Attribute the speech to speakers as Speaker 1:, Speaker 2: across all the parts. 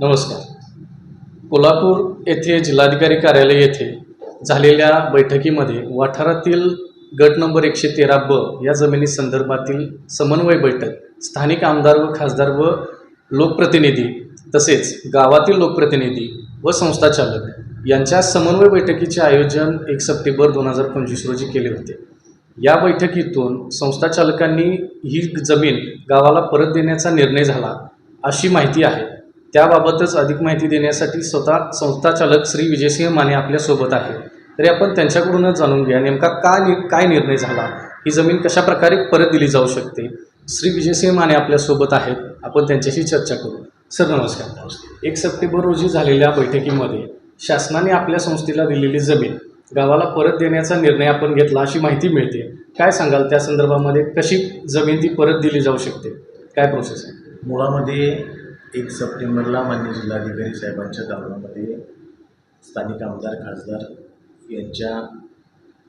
Speaker 1: नमस्कार. कोल्हापूर येथे जिल्हाधिकारी कार्यालय येथे झालेल्या बैठकीमध्ये वाठारातील गट नंबर एकशे तेरा ब या जमिनी संदर्भातील समन्वय बैठक स्थानिक आमदार व खासदार व लोकप्रतिनिधी तसेच गावातील लोकप्रतिनिधी व संस्थाचालक यांच्या समन्वय बैठकीचे आयोजन एक सप्टेंबर दोन हजार पंचवीस रोजी केले होते. या बैठकीतून संस्थाचालकांनी ही जमीन गावाला परत देण्याचा निर्णय झाला अशी माहिती आहे. त्याबाबतच अधिक माहिती देण्यासाठी स्वतः संस्थाचालक श्री विजयसिंह माने आपल्यासोबत आहे. तरी आपण त्यांच्याकडूनच जाणून घ्या नेमका का नि काय निर्णय झाला? ही जमीन कशा प्रकारे परत दिली जाऊ शकते? श्री विजयसिंह माने आपल्यासोबत आहेत. आपण त्यांच्याशी चर्चा करू. सर नमस्कार. एक सप्टेंबर रोजी झालेल्या बैठकीमध्ये शासनाने आपल्या संस्थेला दिलेली जमीन गावाला परत देण्याचा निर्णय आपण घेतला अशी माहिती मिळते. काय सांगाल? त्या संदर्भामध्ये कशी जमीन ती परत दिली जाऊ शकते? काय प्रोसेस आहे?
Speaker 2: मुळामध्ये एक सप्टेंबरला मान्य जिल्हाधिकारी साहेबांच्या दालनामध्ये स्थानिक आमदार खासदार यांच्या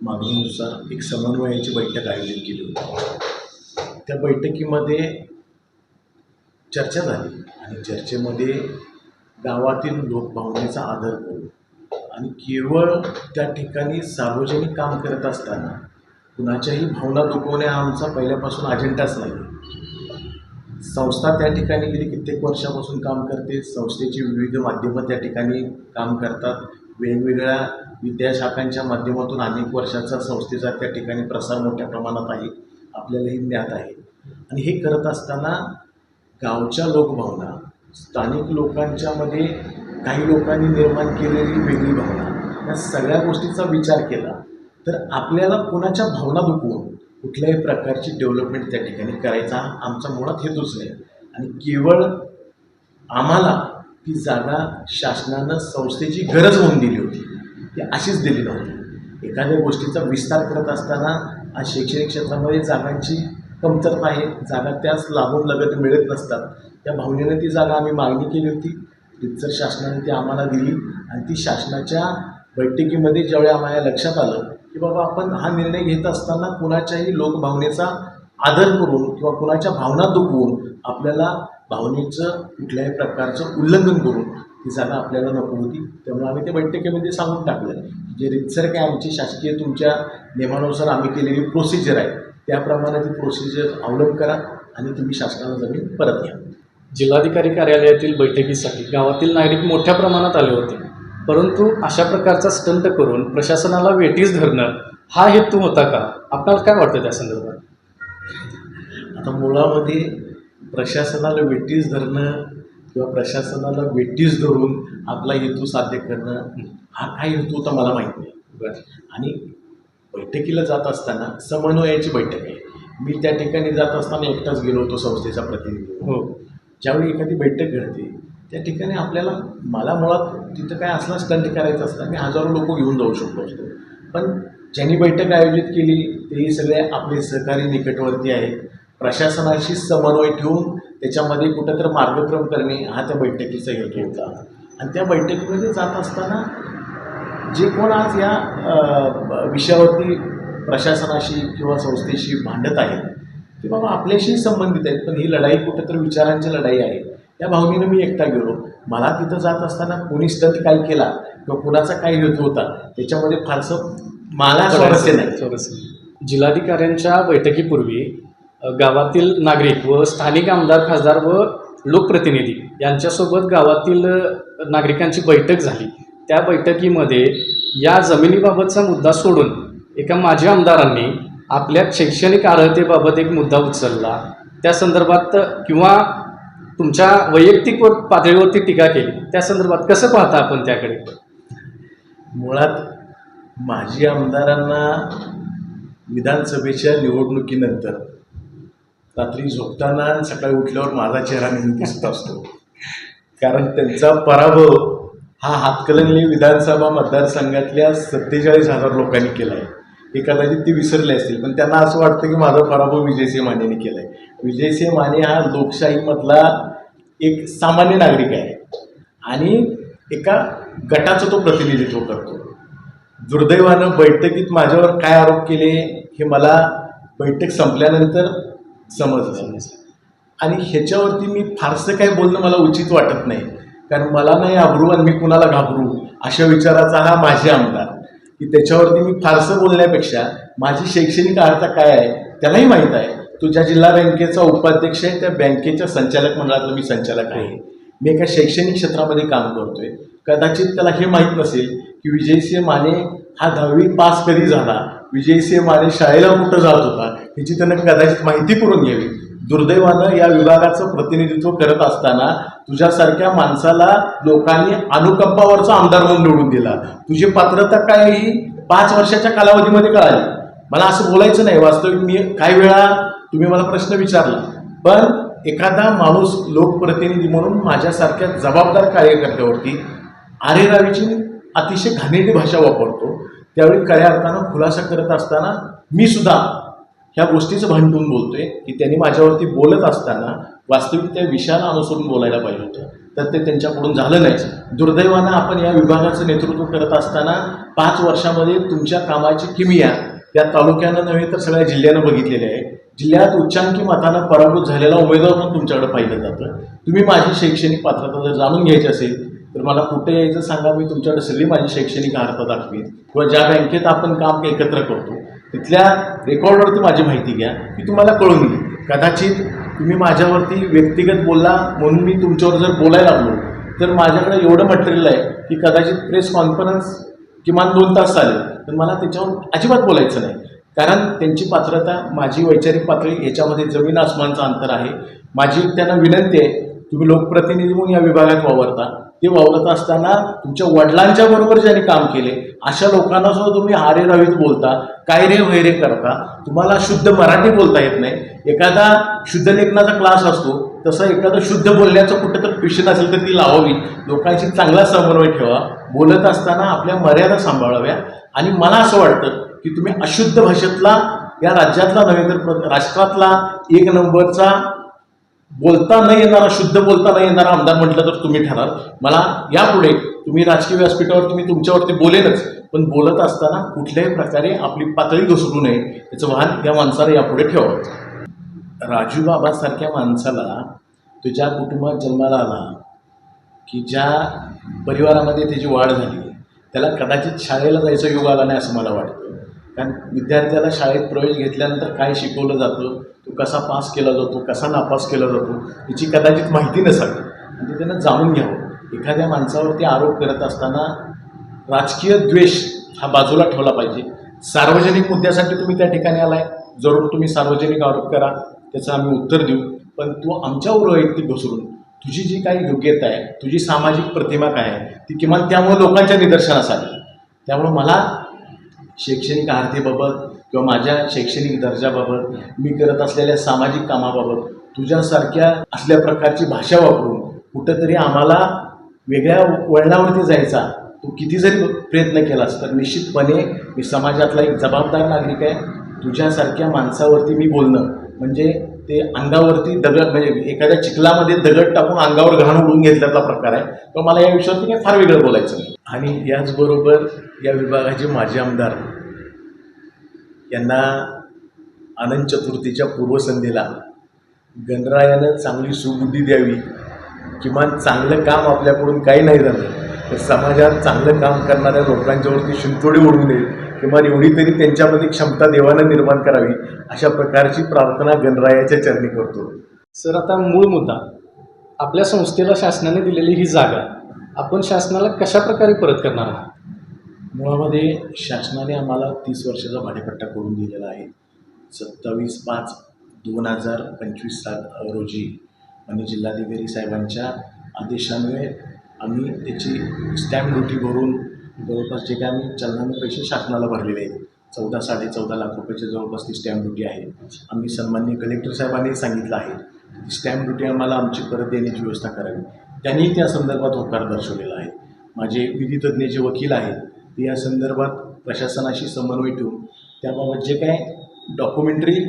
Speaker 2: मागणीनुसार एक समन्वयाची बैठक आयोजित केली होती. त्या बैठकीमध्ये चर्चा झाली आणि चर्चेमध्ये गावातील लोकभावनेचा आदर करून आणि केवळ त्या ठिकाणी सार्वजनिक काम करत असताना कुणाच्याही भावना दुखवणे हा आमचा पहिल्यापासून अजेंडाच नाही संस्था त्या ठिकाणी गेली कित्येक वर्षापासून काम करते. संस्थेची विविध माध्यमं त्या ठिकाणी काम करतात. वेगवेगळ्या विद्याशाखांच्या माध्यमातून अनेक वर्षाचा संस्थेचा त्या ठिकाणी प्रसार मोठ्या प्रमाणात आहे आपल्यालाही ज्ञात आहे. आणि हे करत असताना गावच्या लोकभावना स्थानिक लोकांच्यामध्ये काही लोकांनी निर्माण केलेली वेगळी भावना या सगळ्या गोष्टीचा विचार केला तर आपल्याला कोणाच्या भावना दुखवून कुठल्याही प्रकारची डेव्हलपमेंट त्या ठिकाणी करायचा आमचा मुळात हेतूच नाही. आणि केवळ आम्हाला ती जागा शासनानं संस्थेची गरज होऊन दिली होती. ती अशीच दिली नव्हती. एखाद्या गोष्टीचा विस्तार करत असताना आज शैक्षणिक क्षेत्रामध्ये जागांची कमतरता आहे. जागा त्याच लागून लगत मिळत नसतात. त्या भावनेनं ती जागा आम्ही मागणी केली होती. रितसर शासनाने ती आम्हाला दिली आणि ती शासनाच्या बैठकीमध्ये ज्यावेळी आम्हाला लक्षात आलं की बाबा आपण हा निर्णय घेत असताना कुणाच्याही लोकभावनेचा आदर करून किंवा कुणाच्या भावना दुखवून आपल्याला भावनेचं कुठल्याही प्रकारचं उल्लंघन करून ती जागा आपल्याला नको होती. त्यामुळे आम्ही त्या बैठकीमध्ये सांगून टाकलं जे रितसर काय आमची शासकीय तुमच्या नियमानुसार आम्ही केलेली प्रोसिजर आहे त्याप्रमाणे ती प्रोसिजर अवलंब करा आणि तुम्ही शासनाला जमीन परत घ्या.
Speaker 1: जिल्हाधिकारी कार्यालयातील बैठकीसाठी गावातील नागरिक मोठ्या प्रमाणात आले होते. परंतु अशा प्रकारचा स्टंट करून प्रशासनाला वेटीस धरणं हा हेतू होता का? आपल्याला काय वाटतं त्या संदर्भात?
Speaker 2: आता मुळामध्ये प्रशासनाला वेटीस धरणं किंवा प्रशासनाला वेटीस धरून आपला हेतू साध्य करणं हा काय हेतू होता मला माहीत नाही.
Speaker 1: बरं.
Speaker 2: आणि बैठकीला जात असताना समन्वयाची बैठक आहे. मी त्या ठिकाणी जात असताना एकटाच गेलो होतो संस्थेचा प्रतिनिधी.
Speaker 1: हो.
Speaker 2: ज्यावेळी एखादी बैठक घडते त्या ठिकाणी आपल्याला मला मुळात तिथं काय असला स्टंट करायचं असतं मी हजारो लोक घेऊन जाऊ शकलो असतो. पण ज्यांनी बैठक आयोजित केली तेही सगळे आपले सहकारी निकटवर्ती आहेत. प्रशासनाशी समन्वय ठेवून त्याच्यामध्ये कुठंतरी मार्गक्रम करणे हा त्या बैठकीचा हेतू होता. आणि त्या बैठकीमध्ये जात असताना जे कोण आज या विषयावरती प्रशासनाशी किंवा संस्थेशी भांडत आहेत की बाबा आपल्याशी संबंधित आहेत पण ही लढाई कुठंतरी विचारांची लढाई आहे. त्या भावनेनं मी एकटा गेलो. मला तिथं जात असताना कोणी स्टंट काय केला किंवा कुणाचा काय हेतू होता त्याच्यामध्ये फारसं मला स्वारस्य नाही.
Speaker 1: स्वारस्य जिल्हाधिकाऱ्यांच्या बैठकीपूर्वी गावातील नागरिक व स्थानिक आमदार खासदार व लोकप्रतिनिधी यांच्यासोबत गावातील नागरिकांची बैठक झाली. त्या बैठकीमध्ये या जमिनीबाबतचा मुद्दा सोडून एका माजी आमदारांनी आपल्या शैक्षणिक अर्हतेबाबत एक मुद्दा उचलला. त्या संदर्भात किंवा तुमच्या वैयक्तिक व पातळीवरती टीका केली. त्या संदर्भात कसं पाहता आपण त्याकडे?
Speaker 2: मुळात माजी आमदारांना विधानसभेच्या निवडणुकीनंतर रात्री झोपताना सकाळी उठल्यावर माझा चेहरा नेहमी दिसत असतो. कारण त्यांचा पराभव हा हातकलंगली विधानसभा मतदारसंघातल्या सत्तेचाळीस हजार लोकांनी केला आहे हे कदाचित ते विसरले असतील. पण त्यांना असं वाटतं की माझा पराभव विजयसिंह मानेने केला आहे विजयसिंह माने हा लोकशाहीमधला एक सामान्य नागरिक आहे. आणि एका गटाचं तो प्रतिनिधित्व करतो. दुर्दैवानं बैठकीत माझ्यावर काय आरोप केले हे मला बैठक संपल्यानंतर समजलं. आणि ह्याच्यावरती मी फारसं काय बोलणं मला उचित वाटत नाही. कारण मला नाही आबरू आणि मी कुणाला घाबरू? अशा विचाराचा हा माझे आमदार की त्याच्यावरती मी फारसं बोलण्यापेक्षा माझी शैक्षणिक अर्हता काय आहे त्यालाही माहीत आहे. तो ज्या जिल्हा बँकेचा उपाध्यक्ष आहे त्या बँकेच्या संचालक मंडळातला मी संचालक आहे. मी एका शैक्षणिक क्षेत्रामध्ये काम करतोय. कदाचित त्याला हे माहीत नसेल की विजयसिंह माने हा दहावी पास कधी झाला? विजयसिंह माने शाळेला कुठं जात होता? ह्याची त्यांना कदाचित माहिती करून घ्यावी. दुर्दैवानं या विभागाचं प्रतिनिधित्व करत असताना तुझ्यासारख्या माणसाला लोकांनी अनुकंपावरचा आमदार म्हणून निवडून दिला. तुझी पात्रता काय ही? पाच वर्षाच्या कालावधीमध्ये कळाली. मला असं बोलायचं नाही. वास्तविक मी काही वेळा तुम्ही मला प्रश्न विचारला. पण एखादा माणूस लोकप्रतिनिधी म्हणून माझ्यासारख्या जबाबदार कार्यकर्त्यावरती आरेरावीची अतिशय घाणेरडी भाषा वापरतो. त्यावेळी खऱ्या अर्थानं खुलासा करत असताना मी सुद्धा ह्या गोष्टीचं भांडून बोलतोय की त्यांनी माझ्यावरती बोलत असताना वास्तविक त्या विषयाला अनुसरून बोलायला पाहिजे होतं. तर ते त्यांच्याकडून झालं नाही दुर्दैवानं आपण या विभागाचं नेतृत्व करत असताना पाच वर्षामध्ये तुमच्या कामाची किमिया या तालुक्यानं नव्हे तर सगळ्या जिल्ह्यानं बघितलेली आहे जिल्ह्यात उच्चांकी मतानं पराभूत झालेला उमेदवार पण तुमच्याकडे पाहिलं जातं. तुम्ही माझी शैक्षणिक पात्रता जर जाणून घ्यायची असेल तर मला कुठे यायचं सांगा मी तुमच्याकडे सगळी माझी शैक्षणिक अर्थ दाखवीन. किंवा ज्या बँकेत आपण काम एकत्र करतो तिथल्या रेकॉर्डवरती माझी माहिती घ्या की तुम्हाला कळून येईल. कदाचित तुम्ही माझ्यावरती व्यक्तिगत बोलला म्हणून मी तुमच्यावर जर बोलायला लागलो तर माझ्याकडे एवढं मटेरियल आहे की कदाचित प्रेस कॉन्फरन्स किमान दोन तास चालेल पण मला त्याच्यावर अजिबात बोलायचं नाही. कारण त्यांची पात्रता माझी वैचारिक पातळी याच्यामध्ये जमीन आसमानचं अंतर आहे. माझी त्यांना विनंती आहे तुम्ही लोकप्रतिनिधी म्हणून या विभागात वावरता. ते वावरत असताना तुमच्या वडिलांच्या बरोबर ज्यांनी काम केले अशा लोकांना सुद्धा तुम्ही हारे रवीत बोलता काय रे वैरे करता. तुम्हाला शुद्ध मराठी बोलता येत नाही. एखादा शुद्ध लेखनाचा क्लास असतो तसं एखादं शुद्ध बोलण्याचं कुठं तर पिशन असेल तर ती लावावी. लोकांशी चांगला समन्वय ठेवा. बोलत असताना आपल्या मर्यादा सांभाळाव्या. आणि मला असं वाटतं की तुम्ही अशुद्ध भाषेतला या राज्यातला नव्हे तर प्र- राष्ट्रातला एक नंबरचा बोलता न येणारा शुद्ध बोलता न येणारा आमदार म्हटलं तर तुम्ही ठराल मला यापुढे तुम्ही राजकीय व्यासपीठावर तुम्ही तुमच्यावरती बोलेलच. पण बोलत असताना कुठल्याही प्रकारे आपली पातळी घसरू नये. याचं वाहन या माणसाला यापुढे ठेवावं. राजू बाबासारख्या माणसाला तो ज्या कुटुंबात जन्माला आला की ज्या परिवारामध्ये त्याची वाढ झाली त्याला कदाचित शाळेला जायचा योग आला नाही असं मला वाटतं. कारण विद्यार्थ्याला शाळेत प्रवेश घेतल्यानंतर काय शिकवलं जातं? तो कसा पास केला जातो कसा नापास केला जातो याची कदाचित माहिती नसावी. म्हणजे त्यांना जाणून घ्यावं. एखाद्या माणसावरती आरोप करत असताना राजकीय द्वेष हा बाजूला ठेवला पाहिजे. सार्वजनिक मुद्द्यासाठी तुम्ही त्या ठिकाणी आलाय. जरूर तुम्ही सार्वजनिक आरोप करा. त्याचं आम्ही उत्तर देऊ. पण तू आमच्यावर वैयक्तिक घसरून. तुझी जी काही योग्यता आहे तुझी सामाजिक प्रतिमा काय आहे ती किमान त्यामुळे लोकांच्या निदर्शनास आली. त्यामुळं मला शैक्षणिक आरतीबाबत किंवा माझ्या शैक्षणिक दर्जाबाबत मी करत असलेल्या सामाजिक कामाबाबत तुझ्यासारख्या असल्या प्रकारची भाषा वापरून कुठंतरी आम्हाला वेगळ्या वळणावरती जायचा तू किती जरी प्रयत्न केलास तर निश्चितपणे मी समाजातला एक जबाबदार नागरिक आहे. तुझ्यासारख्या माणसावरती मी बोलणं म्हणजे ते अंगावरती दगड म्हणजे एखाद्या चिखलामध्ये दगड टाकून अंगावर घाण उडून घेतल्याचा प्रकार आहे. तर मला या विषयावरती काही फार वेगळं बोलायचं नाही. आणि याचबरोबर या विभागाचे माजी आमदार त्यांना आनंद चतुर्थीच्या पूर्वसंध्येला गणरायानं चांगली सुबुद्धी द्यावी किमान चांगलं काम आपल्याकडून काही नाही झालं तर समाजात चांगलं काम करणाऱ्या लोकांच्यावरती शिंतोडी उडू नये किमान एवढी तरी त्यांच्यामध्ये क्षमता देवानं निर्माण करावी अशा प्रकारची प्रार्थना गणरायाच्या चरणी करतो.
Speaker 1: सर आता मूळ मुद्दा आपल्या संस्थेला शासनाने दिलेली ही जागा आपण शासनाला कशा प्रकारे परत करणार आहात?
Speaker 2: मुळामध्ये शासनाने आम्हाला तीस वर्षाचा भाडेपट्टा करून दिलेला आहे. सत्तावीस पाच दोन हजार पंचवीस साल रोजी आणि जिल्हाधिकारी साहेबांच्या आदेशामुळे आम्ही त्याची स्टॅम्प ड्युटी भरून जवळपास जे काय आम्ही चलनाने पैसे शासनाला भरलेले आहेत चौदा साडे चौदा लाख रुपयाच्या जवळपास ती स्टॅम्प ड्युटी आहे. आम्ही सन्मान्य कलेक्टर साहेबांनी सांगितलं आहे स्टॅम्प ड्युटी आम्हाला आमची परत देण्याची व्यवस्था करावी. त्यांनी त्या संदर्भात होकार दर्शवलेला आहे. माझे विधितज्ञ जे वकील आहेत या संदर्भात प्रशासनाशी समन्वय ठेवून त्याबाबत जे काय डॉक्युमेंटरी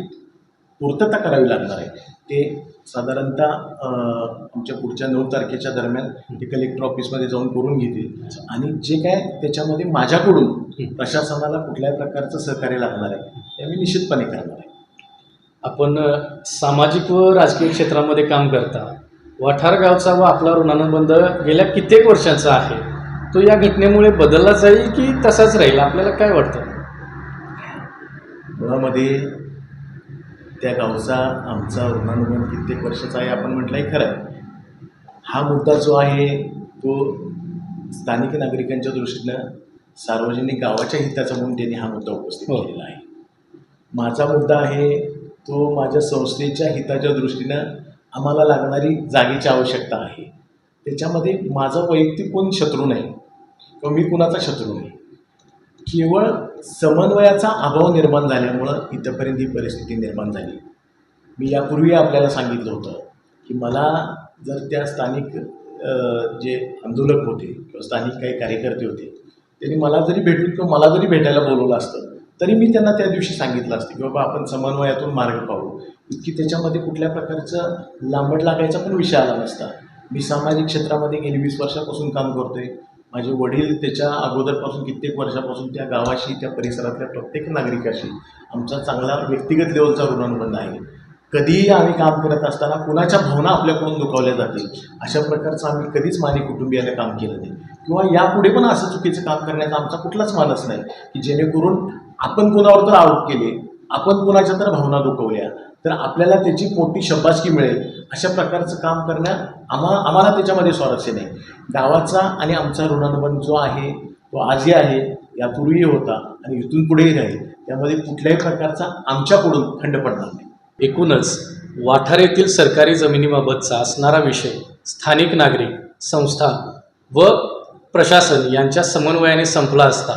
Speaker 2: पूर्तता करावी लागणार आहे ते साधारणतः आमच्या पुढच्या नऊ तारखेच्या दरम्यान ते कलेक्टर ऑफिसमध्ये जाऊन करून घेतील. आणि जे काय त्याच्यामध्ये माझ्याकडून प्रशासनाला कुठल्याही प्रकारचं सहकार्य लागणार आहे ते आम्ही निश्चितपणे करणार आहे.
Speaker 1: आपण सामाजिक व राजकीय क्षेत्रामध्ये काम करता. वाठार गावचा व आपला ऋणानुबंध गेल्या कित्येक वर्षाचा आहे. तो या घटनेमुळे बदलला जाईल की तसाच राहील? आपल्याला काय वाटतं?
Speaker 2: मुळामध्ये त्या गावचा आमचा ऋणानुबंध कित्येक वर्षाचा आहे आपण म्हटलं आहे खरं. आहे हा मुद्दा जो आहे तो स्थानिक नागरिकांच्या दृष्टीनं सार्वजनिक गावाच्या हिताचा म्हणून त्यांनी हा मुद्दा उपस्थित
Speaker 1: हो.
Speaker 2: केलेला आहे. माझा मुद्दा आहे तो माझ्या संस्थेच्या हिताच्या दृष्टीनं आम्हाला लागणारी जागेची आवश्यकता आहे. त्याच्यामध्ये माझा वैयक्तिक कोण शत्रू नाही. किंवा मी कुणाचा शत्रू नाही. केवळ समन्वयाचा अभाव निर्माण झाल्यामुळं इथंपर्यंत ही परिस्थिती निर्माण झाली. मी यापूर्वी आपल्याला सांगितलं होतं की मला जर त्या स्थानिक जे आंदोलक होते किंवा स्थानिक काही कार्यकर्ते होते त्यांनी मला जरी भेटून किंवा मला जरी भेटायला बोलवलं असतं तरी मी त्यांना त्या दिवशी सांगितलं असतं की बाबा आपण समन्वयातून मार्ग पाहू. इतकी त्याच्यामध्ये कुठल्या प्रकारचं लांबट लागायचा पण विषय आला नसता. मी सामाजिक क्षेत्रामध्ये गेली वीस वर्षापासून काम करतोय. माझे वडील त्याच्या अगोदरपासून कित्येक वर्षापासून त्या गावाशी त्या परिसरातल्या प्रत्येक नागरिकाशी आमचा चांगला व्यक्तिगत लेवलचा ऋणानुबंध आहे. कधीही आम्ही काम करत असताना कुणाच्या भावना आपल्याकडून दुखावल्या जातील अशा प्रकारचं आम्ही कधीच माने कुटुंबियाने काम केलं नाही. किंवा यापुढे पण असं चुकीचं काम करण्याचा आमचा कुठलाच मानस नाही की जेणेकरून आपण कोणावर तर आरोप केले आपण कोणाच्या तर भावना दुखवल्या तर आपल्याला त्याची मोठी शब्बासकी मिळेल. अशा प्रकारचं काम करण्यात आम्हा आम्हाला त्याच्यामध्ये स्वारस्य नाही. गावाचा आणि आमचा ऋणानुबंध जो आहे तो आजही आहे यापूर्वीही होता आणि इथून पुढेही राहील. त्यामध्ये कुठल्याही प्रकारचा आमच्याकडून खंड पडणार नाही.
Speaker 1: एकूणच वाठार येथील सरकारी जमिनीबाबतचा असणारा विषय स्थानिक नागरिक संस्था व प्रशासन यांच्या समन्वयाने संपला असता.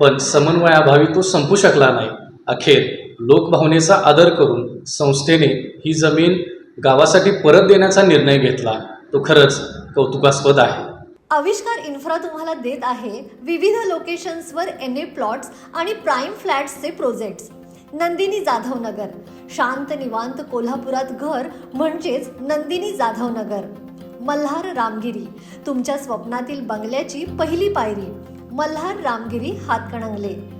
Speaker 1: पण समन्वयाभावी तो संपू शकला नाही. अखेर लोकभावनेचा आदर करून संस्थेने ही जमीन गावासाठी परत देण्याचा निर्णय घेतला. तो खरंच कौतुकास्पद आहे.
Speaker 3: आविष्कार इन्फ्रा तुम्हाला देत आहे विविध लोकेशन्सवर एन ए प्लॉट्स आणि प्राईम फ्लॅट्सचे प्रोजेक्ट्स. नंदिनी जाधव नगर शांत निवांत कोल्हापुरात घर म्हणजेच नंदिनी जाधव नगर मल्हार रामगिरी. तुमच्या स्वप्नातील बंगल्याची पहिली पायरी. मल्हार रामगिरी हातकणंगले.